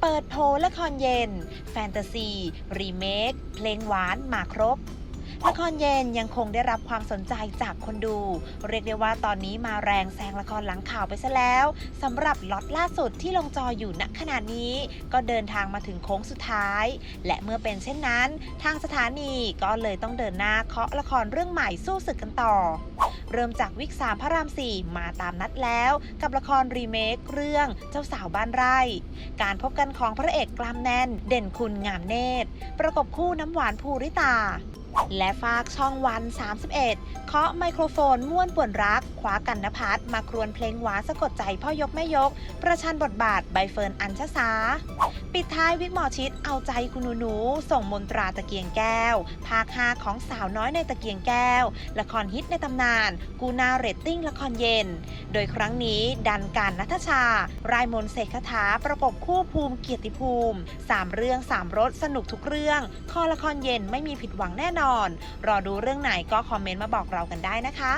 เปิดโพลละครเย็น แฟนตาซี รีเมค เพลงหวานมาครบ ละครเย็นยังคงได้รับความสนใจจากคนดู เรียกได้ว่าตอนนี้มาแรงแซงละครหลังข่าวไปซะแล้วสำหรับล็อตล่าสุดที่ลงจออยู่ณขณะนี้ ก็เดินทางมาถึงโค้งสุดท้าย และเมื่อเป็นเช่นนั้น ทางสถานีก็เลยต้องเดินหน้าเคาะละครเรื่องใหม่สู้ศึกกันต่อเริ่มจากวิกสามพระรามสี่มาตามนัดแล้ว กับละครรีเมคเรื่องเจ้าสาวบ้านไร่ การพบกันของพระเอกกล้ามแน่น เด่นคุณงามเนตร ประกบคู่น้ำหวานภูริตาและฝากช่องวัน 31 เคาะไมโครโฟนม่วนป่วนรัก คว้ากันนพัฒน์มาครวนเพลงหวานสะกดใจพ่อยกแม่ยก ประชันบทบาทใบเฟิร์นอัญชสา ปิดท้ายวิกหมอชิดเอาใจคุณหนูส่งมนตราตะเกียงแก้ว ภาค 5 ของสาวน้อยในตะเกียงแก้ว ละครฮิตในตำนานกูนาเรตติ้งละครเย็น โดยครั้งนี้ดันการนัทชา รายมนเสกคาถาประกบคู่ภูมิเกียรติภูมิ 3 เรื่อง 3 รสสนุกทุกเรื่อง คอละครเย็นไม่มีผิดหวังแน่นอน รอดูเรื่องไหนก็คอมเมนต์มาบอกเรากันได้นะคะ